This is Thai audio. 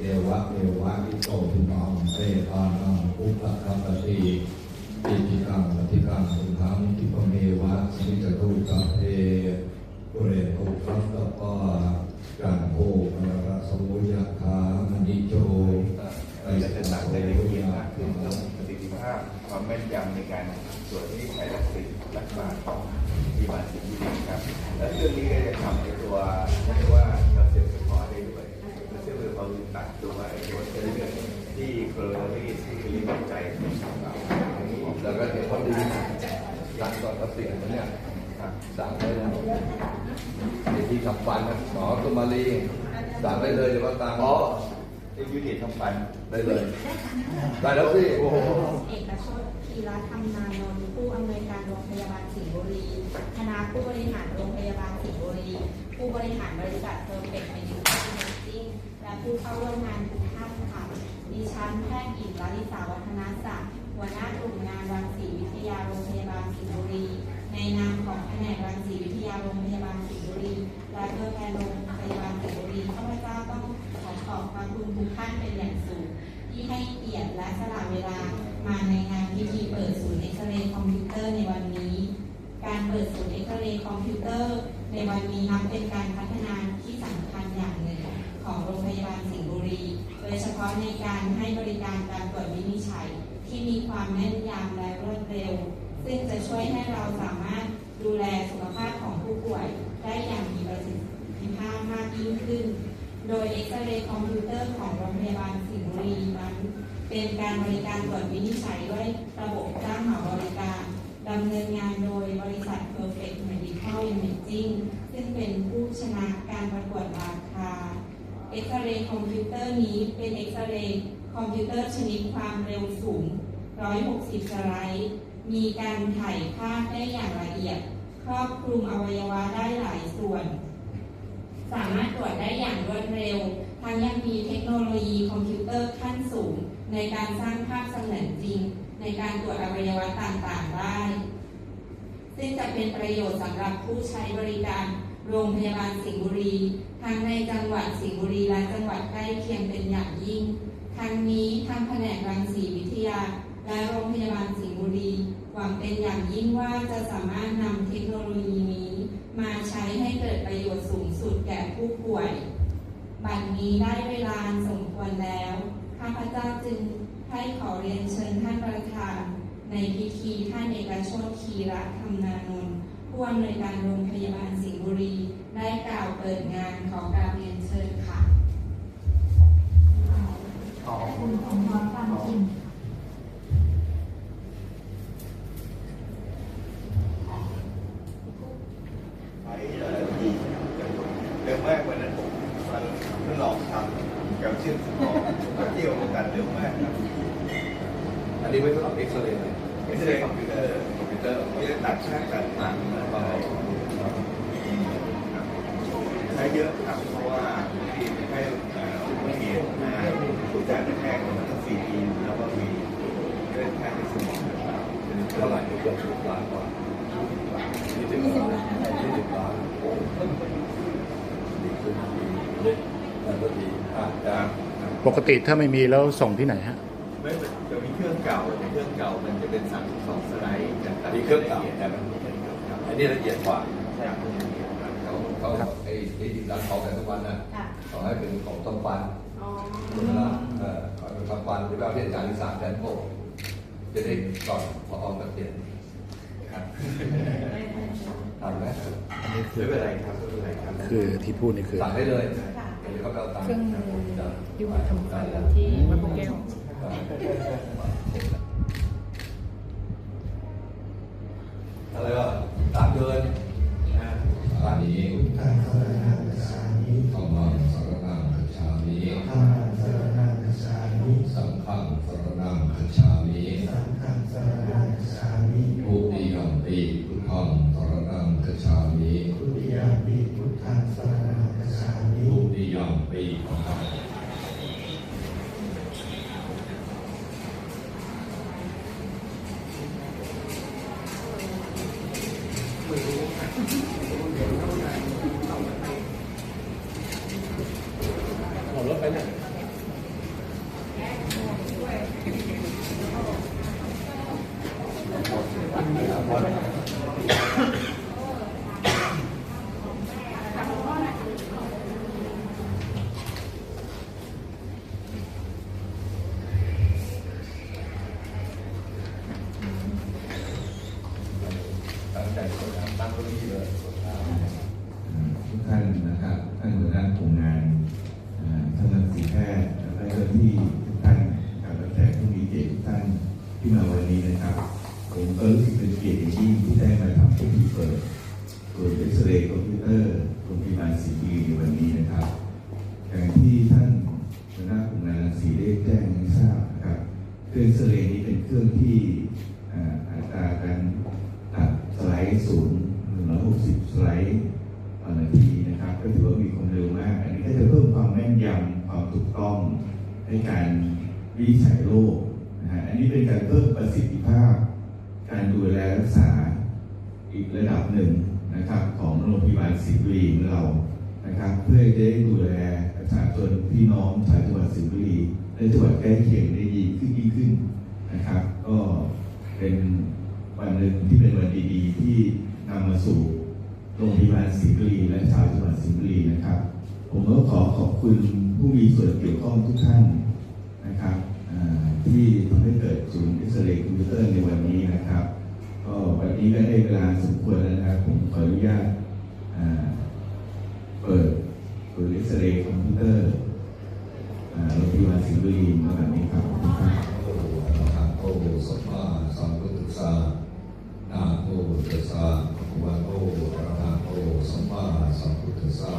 เอวะเอวะอิโตทิมังเตปานังอุปคัมปติอิทิกังปฏิกังสุขังทิปเมวะสิจตุสัพเพปุเรโอคัสตปากันโภปะระสมุยคามณิโจ เราจะตระหนักในรายละเอียดมากขึ้นเรื่องประสิทธิภาพความแม่นยำในการตรวจวินิจฉัยรักษารักษาของที่บาดเจ็บที่ดีครับ และเรื่องนี้ก็จะทำในตัวเรียกว่าเราเซลล์สปอร์ได้ด้วยเราเซลล์สปอร์ตัดตัวไอ้ตัวเส้นเลือดที่โคลอรีที่คือลิ้นหัวใจของเราอันนี้ แล้วก็เห็นเขาดี หลังก่อนเขาเสียงมันเนี่ยสั่งได้แล้วไอ้ที่ทำฟันนะหมอตุมารีสั่งได้เลยจะว่าตังค์อ๋อไอ้ยูนิตทำฟันได้เลยได้แล้วสิโอ้โหเอกชนธีรธรรมนานนท์ผู้อำนวยการโรงพยาบาลสิงห์บุรีคณะผู้บริหารโรงพยาบาลสิงห์บุรีผู้บริหารบริษัทเพอร์เฟกต์เมดิคอลเมจิ้งและผู้เข้าร่วมงานทุกท่านค่ะดิฉันแพทย์หญิงลลิสาวัฒนศั คอมพิวเตอร์ในวันนี้ การเปิดศูนย์เอ็กซเรย์คอมพิวเตอร์ในวันนี้นับเป็นการพัฒนาที่สำคัญอย่างหนึ่งของโรงพยาบาลสิงห์บุรี โดยเฉพาะในการให้บริการการตรวจวินิจฉัย ที่มีความแม่นยำและรวดเร็ว ซึ่งจะช่วยให้เราสามารถดูแลสุขภาพของผู้ป่วย ได้อย่างมีประสิทธิภาพมากยิ่งขึ้น โดยเอ็กซเรย์คอมพิวเตอร์ของโรงพยาบาลสิงห์บุรีนั้นเป็นการบริการตรวจวินิจฉัยด้วยระบบจ้างเหมาบริการดำเนินงานโดยบริษัท Perfect Medical Imaging ซึ่งเป็นผู้ชนะการประกวดราคาเอ็กซเรย์คอมพิวเตอร์นี้เป็นเอ็กซเรย์คอมพิวเตอร์ชนิดความเร็วสูง 160 สไลด์ มีการถ่ายภาพได้อย่างละเอียด ครอบคลุมอวัยวะได้หลายส่วน สามารถตรวจได้อย่างรวดเร็ว ทั้งยังมีเทคโนโลยีคอมพิวเตอร์ขั้นสูง ในการสร้างภาพเสมือนจริง ในการตรวจอวัยวะต่างๆได้ ซึ่งจะเป็นประโยชน์สำหรับผู้ใช้บริการโรงพยาบาลสิงห์บุรี ทั้งในจังหวัดสิงห์บุรีและจังหวัดใกล้เคียงเป็นอย่างยิ่ง ทั้งนี้ทางแผนกรังสีวิทยา และโรงพยาบาลสิงห์บุรี หวังเป็นอย่างยิ่งว่าจะสามารถนำเทคโนโลยีนี้ มาใช้ให้เกิดประโยชน์สูงสุดแก่ผู้ป่วย บัดนี้ได้เวลาสมควรแล้ว ข้าพเจ้าจึงให้ขอเรียนเชิญท่านประธาน ในพิธีท่านเอกชตคีระธรรมนานนท์ผู้อำนวยการโรงพยาบาลสิงห์บุรี ได้กล่าวเปิดงานขอกราบเรียนเชิญค่ะอ๋อคุณองค์กรความจริง ไปเอ่อที่เร็วมากวันนั้นผมมันมันหลอกทำกับชื่อสมองมาเที่ยว กันเร็วมากครับอันนี้ไม่ต้องเอ็กซเรย์เลยไม่ใช่คอมพิวเตอร์คอมพิวเตอร์ไม่ได้ตัดช่างตัดหนังแล้วก็ใช้เยอะครับเพราะว่าที่ให้เอ่อไม่มีอ่าผู้จ่ายแพทย์มันต้องฟรีทีแล้วก็มีเรื่องแพทย์ในสมองต่างๆเท่าไหร่เกือบสิบล้านกว่ายี่สิบล้านยี่สิบล้านโอ้โหดีขึ้นดีเลยแล้วก็ดีอะจ้า ปกติถ้าไม่มีแล้วส่งที่ไหนฮะไม่จะมีเครื่องเก่าแต่เครื่องเก่ามันจะเป็น32สไลด์จะตัดมีเครื่องเก่าแต่มันครับอันนี้ละเอียดกว่าใช่ครับเขาเขาไอ้ไอ้ที่ร้านเขาแต่ทุกวันนะค่ะเขาให้เป็นของทำฟันอ๋อนะเออเขาเป็นทำฟันที่ว่าเรียนการศึกษาแสนโกจะได้ก่อนพอออมกับเรียนครับทำไหมไม่เป็นไรครับไม่เป็นไรครับคือที่พูดนี่คือสั่งได้เลยค่ะเดี๋ยวเขาไปเอาตังค์เครื่ องมือยุ่งทำฟันที่วัดโพแก้วอะไรวะสามเดือนนะอันนี้ ท่านนะครับท่านหัวหน้ากลุ่งานท่านสีแพทย์และเจ้าหน้าที่ทุกท่านและแขกผู้มีเกียรติท่านที่มาวันนี้นะครับ ผมก็รู้สึกเป็นเกียรติยิ่งที่ได้มาทำพิธีเปิดศูนย์เอ็กซเรย์คอมพิวเตอร์โรงพยาบาลศรีดีในวันนี้นะครับ อย่างที่ท่านหัวหน้ากลุ่มงานรังสีได้แจ้งให้ทราบนะครับเครื่องเอ็กซเรย์นี้เป็นเครื่องที่อ่าอัตราการตัดสไลด์ศูนย์160สไลด์ต่อนาทีนะครับ ก็ถือว่ามีความเร็วมาก อันนี้ก็จะเพิ่มความแม่นยำความถูกต้องในการวิจัยโรคนะฮะอันนี้เป็นการเพิ่มประสิทธิภาพ การดูแลรักษาอีกระดับหนึ่งนะครับ ของโรงพยาบาลสิงห์บุรีของเรานะครับ เพื่อจะได้ดูแลประชาชนพี่น้องชาวจังหวัดสิงห์บุรีและจังหวัดใกล้เคียงได้ดีขึ้นยิ่งขึ้นนะครับ ก็เป็นวันหนึ่งที่เป็นวันดีๆ ที่นำมาสู่โรงพยาบาลสิงห์บุรีและชาวจังหวัดสิงห์บุรีนะครับ ผมก็ขอขอบคุณผู้มีส่วนเกี่ยวข้องทุกท่านนะครับที่ทำให้เกิดศูนย์เอ็กซเรย์คอมพิวเตอร์ใน นี้ก็ได้เวลาสมควรแล้วนะครับผมขออนุญาตเปิดศูนย์เอ็กซเรย์คอมพิวเตอร์โรงพยาบาลสิงห์บุรีมาแบบนี้ครับขอบคุณครับโอะระหะโตสัมมาสัมพุทธัสสะนาโมตัสสะภะคะวะโตอะระหะโตสัมมาสัมพุทธัสสะ